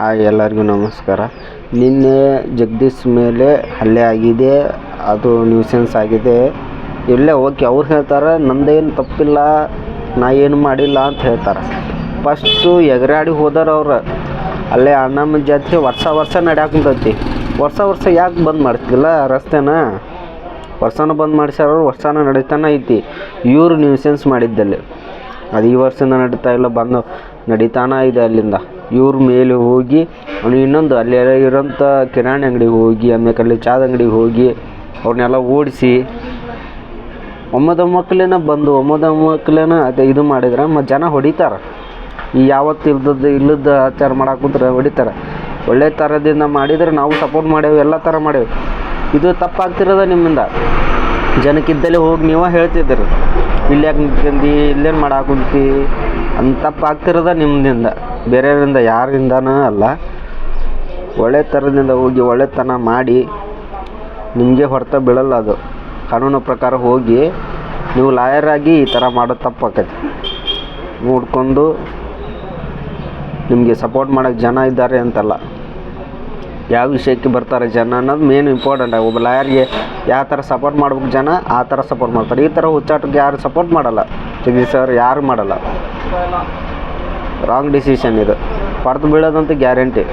Hi ಎಲ್ಲರಿಗೂ ನಮಸ್ಕಾರ. ನಿನ್ನೆ ಜಗದೀಶ್ ಮೇಲೆ ಹಲ್ಲೆ ಆಗಿದೆ, ಅದು ನ್ಯೂಸೆನ್ಸ್ ಆಗಿದೆ. ಇಲ್ಲೇ ಓಕೆ ಅವ್ರು ಹೇಳ್ತಾರೆ ನಂದೇನು ತಪ್ಪಿಲ್ಲ, ನಾ ಏನು ಮಾಡಿಲ್ಲ ಅಂತ ಹೇಳ್ತಾರೆ. ಫಸ್ಟು ಎಗರಾಡಿ ಹೋದಾರ ಅವ್ರು. ಅಲ್ಲೇ ಅಣ್ಣಮ್ಮ ಜಾತ್ರೆ ವರ್ಷ ವರ್ಷ ನಡ್ಯಾಕುಂತೈತಿ ವರ್ಷ ವರ್ಷ ಯಾಕೆ ಬಂದ್ ಮಾಡ್ತಿಲ್ಲ ರಸ್ತೆನ? ವರ್ಷನೂ ಬಂದ್ ಮಾಡ್ಸ್ಯಾರ ವರ್ಷನ ನಡೀತಾನೆ ಐತಿ. ಇವರು ನ್ಯೂಸೆನ್ಸ್ ಮಾಡಿದ್ದಲ್ಲಿ. ಅದು ಈ ವರ್ಷದಿಂದ ನಡೀತಾ ಇಲ್ಲ, ಬಂದು ನಡೀತಾನ ಇದೆ ಅಲ್ಲಿಂದ. ಇವ್ರ ಮೇಲೆ ಹೋಗಿ, ಅವ್ನು ಇನ್ನೊಂದು ಅಲ್ಲಿ ಇರೋಂಥ ಕಿರಾಣಿ ಅಂಗಡಿಗೆ ಹೋಗಿ ಆಮೇಲೆ ಅಲ್ಲಿ ಚಾದ ಅಂಗಡಿಗೆ ಹೋಗಿ ಅವ್ರನ್ನೆಲ್ಲ ಓಡಿಸಿ ಒಮ್ಮದ ಮಕ್ಕಳೇನ ಬಂದು ಒಮ್ಮದ ಮಕ್ಕಳೇನ ಅದೇ ಇದು ಮಾಡಿದ್ರೆ ಮತ್ತು ಜನ ಹೊಡಿತಾರೆ. ಈ ಯಾವತ್ತು ಇಲ್ದದ್ದು ಇಲ್ಲದ ಆಚಾರ ಮಾಡಕ್ಕೆ ಕುಂತ್ರೆ ಹೊಡಿತಾರೆ. ಒಳ್ಳೆ ಥರದಿಂದ ಮಾಡಿದರೆ ನಾವು ಸಪೋರ್ಟ್ ಮಾಡೇವೆ ಎಲ್ಲ ಥರ ಮಾಡೇವೆ ಇದು ತಪ್ಪಾಗ್ತಿರೋದ ನಿಮ್ಮಿಂದ? ಜನಕ್ಕಿದ್ದಲ್ಲೇ ಹೋಗಿ ನೀವು ಹೇಳ್ತಿದ್ದೀರಿ. ಇಲ್ಲಿ ಯಾಕೆ ನಿಂತ್ಕೊಂಡಿ ಇಲ್ಲೇನು ಮಾಡಾಕುಂತಿ ಕುಂತಿ, ಅಂತ ತಪ್ಪಾಗ್ತಿರೋದ ನಿಮ್ಮಿಂದ? ಬೇರೆಯವರಿಂದ ಯಾರಿಂದನೂ ಅಲ್ಲ. ಒಳ್ಳೆ ಥರದಿಂದ ಹೋಗಿ ಒಳ್ಳೆತನ ಮಾಡಿ ನಿಮಗೆ ಹೊಡೆತ ಬೀಳಲ್ಲ ಅದು. ಕಾನೂನು ಪ್ರಕಾರ ಹೋಗಿ ನೀವು ಲಾಯರ್ ಆಗಿ ಈ ಥರ ಮಾಡೋದು ತಪ್ಪಾಕೈತಿ. ನೋಡ್ಕೊಂಡು ನಿಮಗೆ ಸಪೋರ್ಟ್ ಮಾಡೋಕ್ಕೆ ಜನ ಇದ್ದಾರೆ ಅಂತಲ್ಲ. ಯಾವ ವಿಷಯಕ್ಕೆ ಬರ್ತಾರೆ ಜನ ಅನ್ನೋದು ಮೇನ್ ಇಂಪಾರ್ಟೆಂಟ್ ಒಬ್ಬ ಲಾಯರ್ಗೆ ಯಾವ ಥರ ಸಪೋರ್ಟ್ ಮಾಡ್ಬೇಕು ಜನ, ಆ ಥರ ಸಪೋರ್ಟ್ ಮಾಡ್ತಾರೆ. ಈ ಥರ ಹುಚ್ಚಾಟಕ್ಕೆ ಯಾರು ಸಪೋರ್ಟ್ ಮಾಡಲ್ಲ. ಜಗದೀಶ್ ಸರ್ ಯಾರು ಮಾಡಲ್ಲ. ರಾಂಗ್ ಡಿಸಿಷನ್ ಇದು ಹೊಡೆದು ಬೀಳೋದಂತೂ ಗ್ಯಾರಂಟಿ